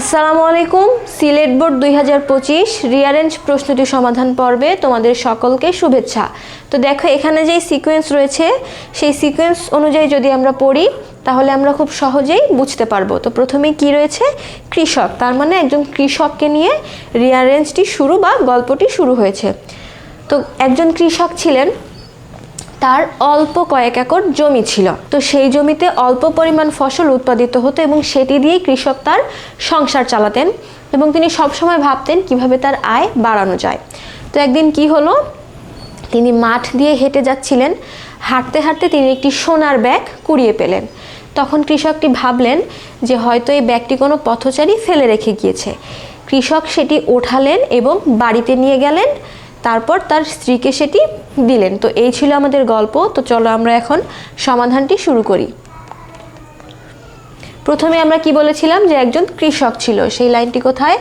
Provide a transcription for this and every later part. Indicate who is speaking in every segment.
Speaker 1: আসসালামু আলাইকুম। সিলেট বোর্ড দুই হাজার পঁচিশ রিয়ারেঞ্জ প্রশ্নটি সমাধান পর্বে তোমাদের সকলকে শুভেচ্ছা। তো দেখো, এখানে যেই সিকোয়েন্স রয়েছে, সেই সিকোয়েন্স অনুযায়ী যদি আমরা পড়ি, তাহলে আমরা খুব সহজেই বুঝতে পারব। তো প্রথমে কি রয়েছে? কৃষক। তার মানে একজন কৃষককে নিয়ে রিয়ারেঞ্জটি শুরু বা গল্পটি শুরু হয়েছে। তো একজন কৃষক ছিলেন তার অল্প কয়েক একর জমি ছিল। তো সেই জমিতে অল্প পরিমাণ ফসল উৎপাদিত হতো এবং সেটি দিয়েই কৃষক তার সংসার চালাতেন এবং তিনি সবসময় ভাবতেন কীভাবে তার আয় বাড়ানো যায়। তো একদিন কি হলো? তিনি মাঠ দিয়ে হেঁটে যাচ্ছিলেন। হাঁটতে হাঁটতে তিনি একটি সোনার ব্যাগ কুড়িয়ে পেলেন। তখন কৃষকটি ভাবলেন যে হয়তো এই ব্যাগটি কোনো পথচারী ফেলে রেখে গিয়েছে। কৃষক সেটি ওঠালেন এবং বাড়িতে নিয়ে গেলেন। তারপর তার স্ত্রীকে সেটি দিলেন। তো এই ছিল আমাদের গল্প। তো চলো আমরা এখন সমাধানটি শুরু করি। প্রথমে আমরা কি বলেছিলাম যে একজন কৃষক ছিল। সেই লাইনটি কোথায়?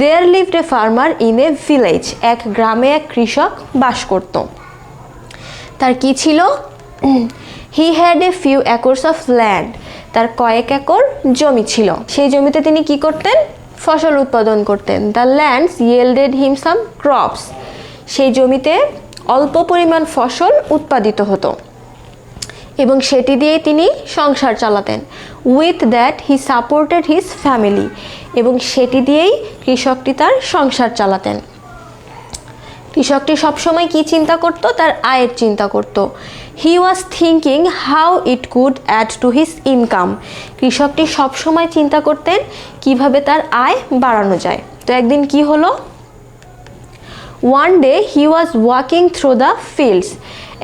Speaker 1: There lived a farmer in a village এক গ্রামে এক কৃষক বাস করত। তার কি ছিল? He had a few acres of land তার কয়েক একর জমি ছিল। সেই জমিতে তিনি কি করতেন? ফসল উৎপাদন করতেন। The lands yielded him some crops সেই জমিতে অল্প পরিমাণ ফসল উৎপাদিত হতো। এবং সেটি দিয়েই তিনি সংসার চালাতেন। With that he supported his family এবং সেটি দিয়েই কৃষকটি তার সংসার চালাতেন। কৃষকটি সবসময় কি চিন্তা করত? তার আয়ের চিন্তা করত। He was thinking how it could add to his income কৃষকটি সবসময় চিন্তা করতেন, কীভাবে তার আয় বাড়ানো যায়। তো একদিন কি হলো? One day he was walking through the fields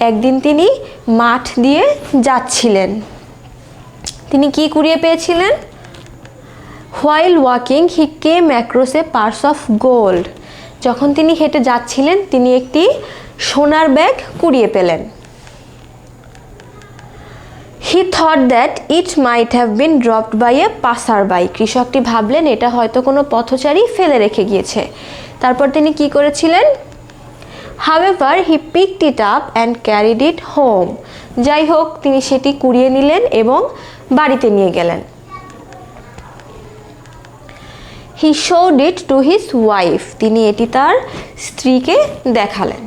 Speaker 1: একদিন তিনি মাঠ দিয়ে যাচ্ছিলেন। তিনি কি কুড়িয়ে পেয়েছিলেন? While walking he came across a purse of gold যখন তিনি হেঁটে যাচ্ছিলেন, তিনি একটি সোনার ব্যাগ কুড়িয়ে পেলেন। He thought that it might have been dropped by a passer by কৃষকটি ভাবলেন, এটা হয়তো কোনো পথচারী ফেলে রেখে গিয়েছে। তারপর তিনি কি করেছিলেন? However he picked it up and carried it home যাই হোক, তিনি সেটি কুড়িয়ে নিলেন এবং বাড়িতে নিয়ে গেলেন। He showed it to his wife তিনি এটি তার স্ত্রীকে দেখালেন।